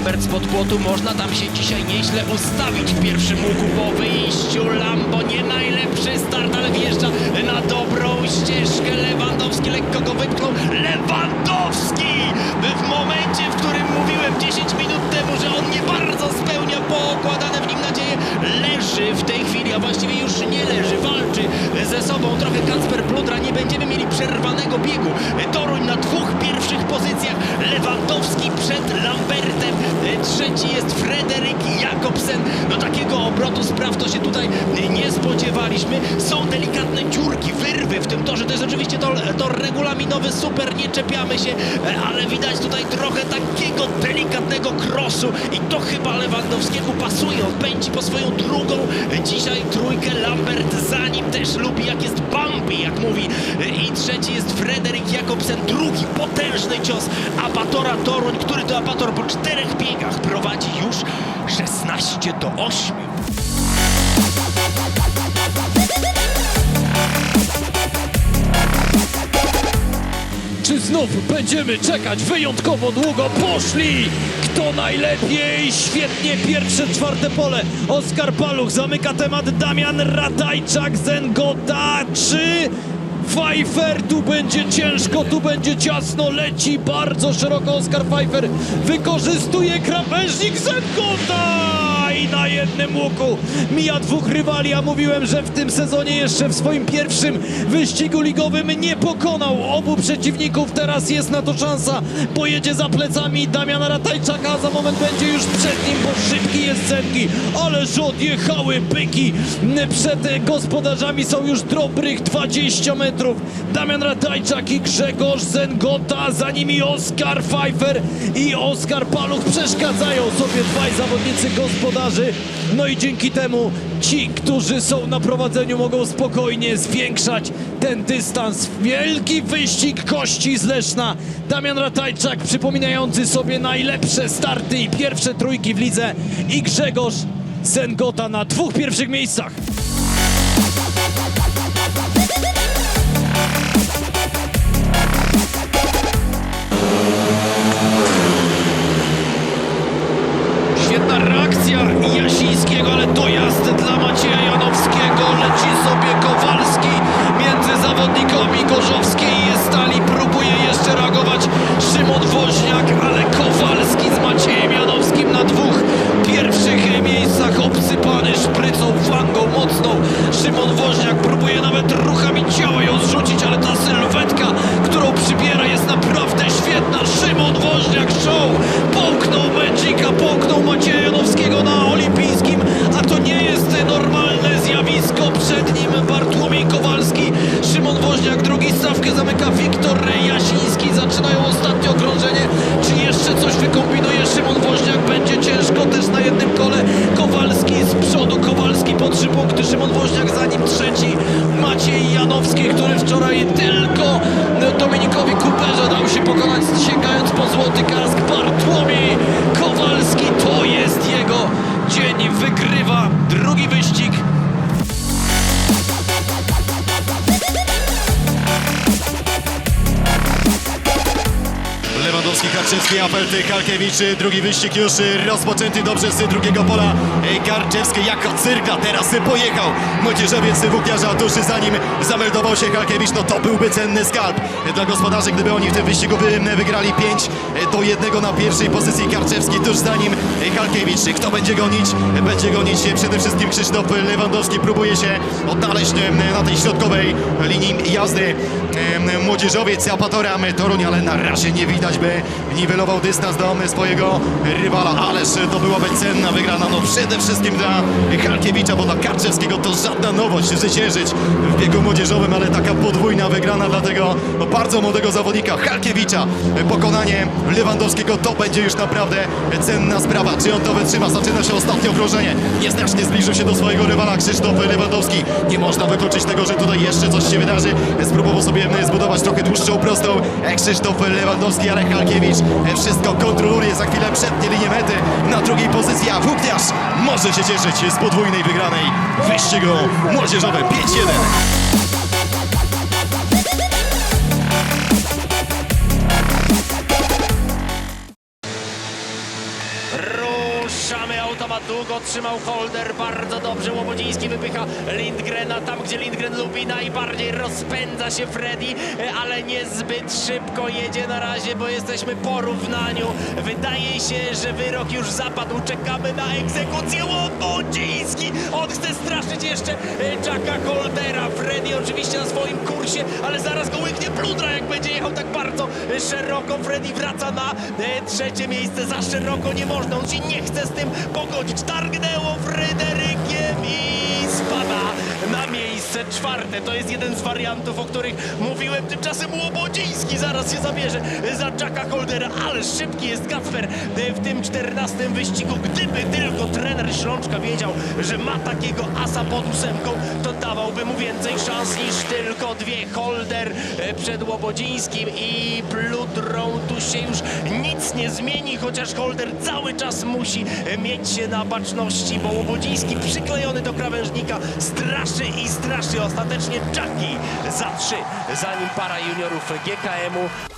Lambert spod płotu. Można tam się dzisiaj nieźle ustawić w pierwszym łuku po wyjściu. Lambo nie najlepszy start, ale wjeżdża na dobrą ścieżkę. Lewandowski lekko go wypchnął. Lewandowski! W momencie, w którym mówiłem 10 minut temu, że on nie bardzo spełnia pokładane w nim nadzieje, leży w tej chwili, a właściwie już nie leży, walczy ze sobą. Trochę Toruń na dwóch pierwszych pozycjach, Lewandowski przed Lambertem, trzeci jest Frederik Jakobsen. No takiego obrotu spraw to się tutaj nie spodziewaliśmy. Są delikatne dziurki, wyrwy w tym torze. To jest oczywiście tor, tor regulaminowy, super, nie czepiamy się, ale widać tutaj trochę takiego delikatnego krosu i to chyba Lewandowskiemu pasuje. On pędzi po swoją drugą dzisiaj trójkę. Lambert za nim też lubi, jak jest Bambi, jak mówi. I trzeci jest Frederik Jakobsen, drugi potężny cios Apatora Toruń, który to Apator po czterech biegach prowadzi już 16 do 8. Czy znów będziemy czekać wyjątkowo długo? Poszli! Kto najlepiej? Świetnie, pierwsze, czwarte pole. Oskar Paluch zamyka temat. Damian Ratajczak, Zengota. Czy Pfeiffer? Tu będzie ciężko, tu będzie ciasno. Leci bardzo szeroko Oskar Pfeiffer. Wykorzystuje krawężnik Zengota! I na jednym łuku mija dwóch rywali, a mówiłem, że w tym sezonie jeszcze w swoim pierwszym wyścigu ligowym nie pokonał obu przeciwników. Teraz jest na to szansa. Pojedzie za plecami Damiana Ratajczaka, a za moment będzie już przed nim, bo szybki jest Zengi. Ależ odjechały byki. Przed gospodarzami są już dobrych 20 metrów. Damian Ratajczak i Grzegorz Zengota, za nimi Oskar Pfeiffer i Oskar Paluch przeszkadzają sobie dwaj zawodnicy gospodarzy. No i dzięki temu ci, którzy są na prowadzeniu mogą spokojnie zwiększać ten dystans. Wielki wyścig kości z Leszna. Damian Ratajczak przypominający sobie najlepsze starty i pierwsze trójki w lidze i Grzegorz Zengota na dwóch pierwszych miejscach. Jasińskiego, ale dojazd dla Macieja Janowskiego. Leci sobie Kowalski między zawodnikami Gorzowski i Stali. Próbuje jeszcze reagować Szymon Woźniak, stawkę zamyka Wiktor Jasiński. Zaczynają ostatnie okrążenie. Czy jeszcze coś wykombinuje Szymon Woźniak? Będzie ciężko też na jednym kole. Kowalski z przodu, Kowalski po trzy punkty, Szymon Woźniak za nim trzeci. Maciej Janowski, który wczoraj tylko Karczewski, Apelty, Kalkiewicz, drugi wyścig już rozpoczęty dobrze z drugiego pola. Karczewski jako cyrkla teraz pojechał. Młodzieżowiec włókniarza tuż za nim zameldował się Kalkiewicz. No to byłby cenny skalp dla gospodarzy, gdyby oni w tym wyścigu wy- wygrali 5 do 1 na pierwszej pozycji. Karczewski tuż za nim Kalkiewicz. Kto będzie gonić? Będzie gonić przede wszystkim Krzysztof Lewandowski. Próbuje się odnaleźć na tej środkowej linii jazdy. Młodzieżowiec Apatora Toruń, ale na razie nie widać, by niwelował dystans do swojego rywala. Ależ to byłaby cenna wygrana, no przede wszystkim dla Halkiewicza, bo dla Karczewskiego to żadna nowość zwyciężyć w biegu młodzieżowym, ale taka podwójna wygrana dla tego no, bardzo młodego zawodnika Halkiewicza. Pokonanie Lewandowskiego to będzie już naprawdę cenna sprawa. Czy on to wytrzyma? Zaczyna się ostatnie okrążenie. Nieznacznie zbliżył się do swojego rywala Krzysztof Lewandowski. Nie można wykluczyć tego, że tutaj jeszcze coś się wydarzy. Spróbował sobie zbudować trochę dłuższą prostą Krzysztof Lewandowski, ale Halkiewicz wszystko kontroluje za chwilę przednie linię mety na drugiej pozycji, a Włókniarz może się cieszyć z podwójnej wygranej wyścigu młodzieżowym 5-1. Długo trzymał Holder, bardzo dobrze Łobodziński wypycha Lindgrena tam, gdzie Lindgren lubi najbardziej, rozpędza się Freddy, ale niezbyt szybko jedzie na razie, bo jesteśmy po równaniu. Wydaje się, że wyrok już zapadł, czekamy na egzekucję. Łobodziński, on chce straszyć jeszcze e, Jacka Holdera, Freddy oczywiście na swoim kursie, ale zaraz go łyknie pludra, jak będzie jechał tak bardzo e, szeroko, Freddy wraca na e, trzecie miejsce, za szeroko nie można, on się nie chce z tym pogodzić, targnęło Fryderykiem i spada na miejsce czwarte. To jest jeden z wariantów, o których mówiłem. Tymczasem Łobodziński zaraz się zabierze za Jacka Holdera, ale szybki jest Kacper w tym czternastym wyścigu. Gdyby tylko trener Ślączka wiedział, że ma takiego asa pod ósemką, to dawałby mu więcej szans niż tylko dwie. Holder przed Łobodzińskim i Pludrą. Tu się już nic nie zmieni, chociaż Holder cały czas musi mieć się na baczności, bo Łobodziński przyklejony do krawężnika straszy i straszy. Ostatecznie Jackie za trzy, zanim para juniorów GKM-u